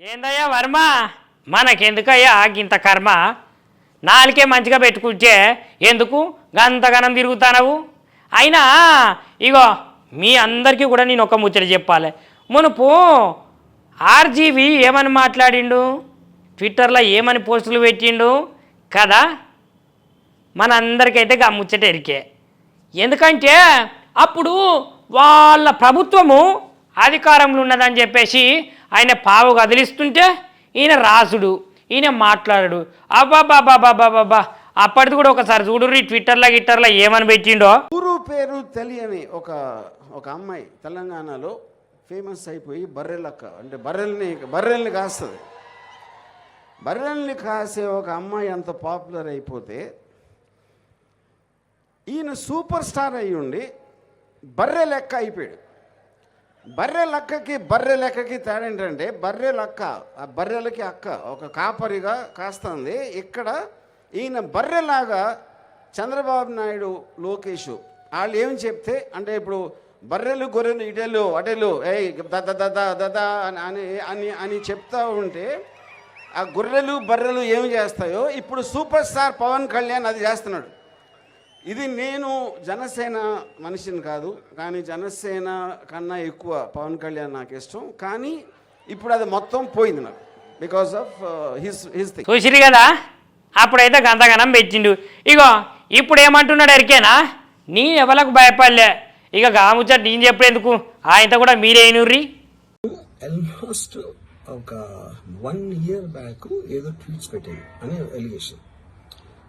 ఏందయ్యా వర్మ? మనకెందుకయ్యా గింత కర్మ? నాలుకే మంచిగా పెట్టుకుంటే ఎందుకు గంతగనం తిరుగుతానవు? అయినా ఇగో మీ అందరికీ కూడా నేను ఒక ముచ్చట చెప్పాలి. మునుపు ఆర్జీవి ఏమని మాట్లాడిండు? ట్విట్టర్లో ఏమని పోస్టులు పెట్టిండు? కదా? మన అందరికైతే ముచ్చట ఎరికే. ఎందుకంటే అప్పుడు వాళ్ళ ప్రభుత్వము అధికారంలో ఉన్నదని చెప్పేసి ఆయన పావు కదిలిస్తుంటే ఈయన రాసుడు ఈయన మాట్లాడడు. అబ్బాబాబాబాబాబా అప్పటిది కూడా ఒకసారి చూడుర్రి ట్విట్టర్లో గిట్టర్లో ఏమని పెట్టిండో? ఊరు పేరు తెలియని ఒక ఒక అమ్మాయి తెలంగాణలో ఫేమస్ అయిపోయి బర్రెలక్క అంటే బర్రెల్ని బర్రెల్ని కాస్తుంది. బర్రెల్ని కాసే ఒక అమ్మాయి అంత పాపులర్ అయిపోతే ఈయన సూపర్ స్టార్ అయ్యుండి ఉండి బర్రె లెక్క అయిపోయాడు. బర్రె లక్కకి బర్రె లెక్కకి తేడా ఏంటంటే బర్రె లక్క ఆ బర్రెలకి అక్క ఒక కాపరిగా కాస్తుంది. ఇక్కడ ఈయన బర్రెలాగా చంద్రబాబు నాయుడు లోకేష్ వాళ్ళు ఏం చెప్తే అంటే ఇప్పుడు బర్రెలు గొర్రెలు ఇటెలు అటెలు ఏయ్ దద దద దద అని అని అని అని చెప్తా ఉంటే ఆ గొర్రెలు బర్రెలు ఏం చేస్తాయో ఇప్పుడు సూపర్ స్టార్ పవన్ కళ్యాణ్ అది చేస్తున్నాడు. ఇది నేను జనసేన మనిషిని కాదు కానీ జనసేన కన్నా ఎక్కువ పవన్ కళ్యాణ్ నాకు ఇష్టం. కానీ ఇప్పుడు అది మొత్తం పోయింది నాకు because of his his thing చూసిరు కదా? అప్పుడైతే గంతగనం పెట్టిండు ఇగో ఇప్పుడు ఏమంటున్నాడు ఎరికేనా నీ ఎవలకు భయపడలే. ఇక గాముచ్చట నేను చెప్పేందుకు ఆయనతో కూడా మీరేనుర్రి ఆల్మోస్ట్ ఒక వన్ ఇయర్ బ్యాక్ ఏదో ట్వీట్స్ పెట్టాను అనే ఎలిగేషన్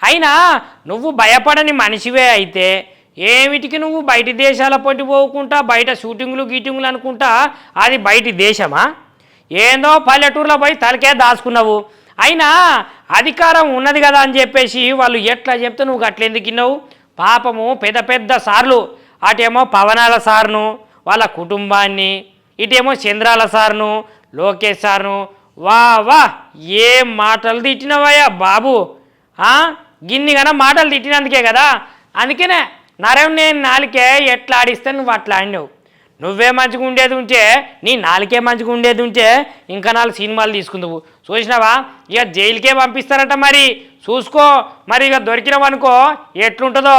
అయినా నువ్వు భయపడని మనిషివే అయితే ఏమిటికి నువ్వు బయటి దేశాల పట్టి పోకుండా బయట షూటింగ్లు గీటింగ్లు అనుకుంటా అది బయటి దేశమా? ఏందో పల్లెటూరులో పోయి తలకే దాచుకున్నావు. అయినా అధికారం ఉన్నది కదా అని చెప్పేసి వాళ్ళు ఎట్లా చెప్తే నువ్వు అట్లా విన్నావు? పాపము పెద్ద పెద్ద సార్లు. అటేమో పవనాల సార్ను వాళ్ళ కుటుంబాన్ని ఇటేమో చంద్రాల సార్ను లోకేష్ సార్ను. వా వా ఏం మాటలు తిట్టినవయ్యా బాబు ఆ? గిన్నిగాన మాటలు తిట్టినందుకే కదా? అందుకనే నరం నేను నాలుకే ఎట్లా ఆడిస్తే నువ్వు అట్లా ఆడినావు. నువ్వే మంచిగా ఉండేది ఉంటే నీ నాలుకే మంచిగా ఉండేది ఉంటే ఇంకా నాలుగు సినిమాలు తీసుకుందావు. చూసినావా? ఇక జైలుకే పంపిస్తారట మరి. చూసుకో. మరి ఇక దొరికినవనుకో ఎట్లుంటుందో?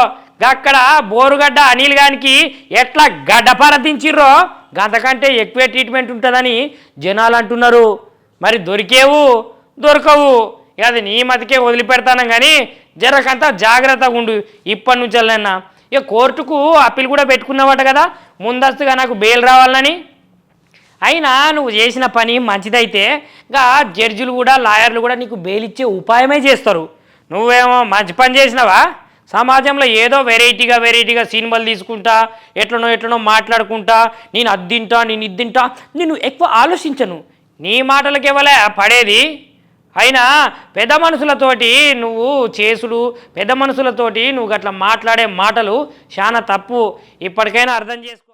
అక్కడ బోరుగడ్డ అనిల్ గానికి ఎట్లా గడ్డపార దించిర్రో గంతకంటే ఎక్కువే ట్రీట్మెంట్ ఉంటుందని జనాలు అంటున్నారు. మరి దొరికేవు దొరకవు. ఇక అది నీ మతికే వదిలిపెడతాను కానీ జరకంతా జాగ్రత్తగా ఉండు. ఇప్పటి నుంచి ఇక కోర్టుకు అప్పీల్ కూడా పెట్టుకున్నావట కదా ముందస్తుగా నాకు బెయిల్ రావాలని. అయినా నువ్వు చేసిన పని మంచిదైతే ఇంకా జడ్జిలు కూడా లాయర్లు కూడా నీకు బెయిల్ ఇచ్చే ఉపాయమే చేస్తారు. నువ్వేమో మంచి పని చేసినావా? సమాజంలో ఏదో వెరైటీగా వెరైటీగా సినిమాలు తీసుకుంటా ఎట్లనో ఎట్లనో మాట్లాడుకుంటా నేను అద్దింటా నేను ఇద్దింటా నేను ఎక్కువ ఆలోచించను. నీ మాటలకి ఇవ్వలే పడేది? అయినా పెద్ద మనుషులతోటి నువ్వు చేసుడు పెద్ద మనుషులతోటి నువ్వు అట్లా మాట్లాడే మాటలు చాలా తప్పు. ఇప్పటికైనా అర్థం చేసుకో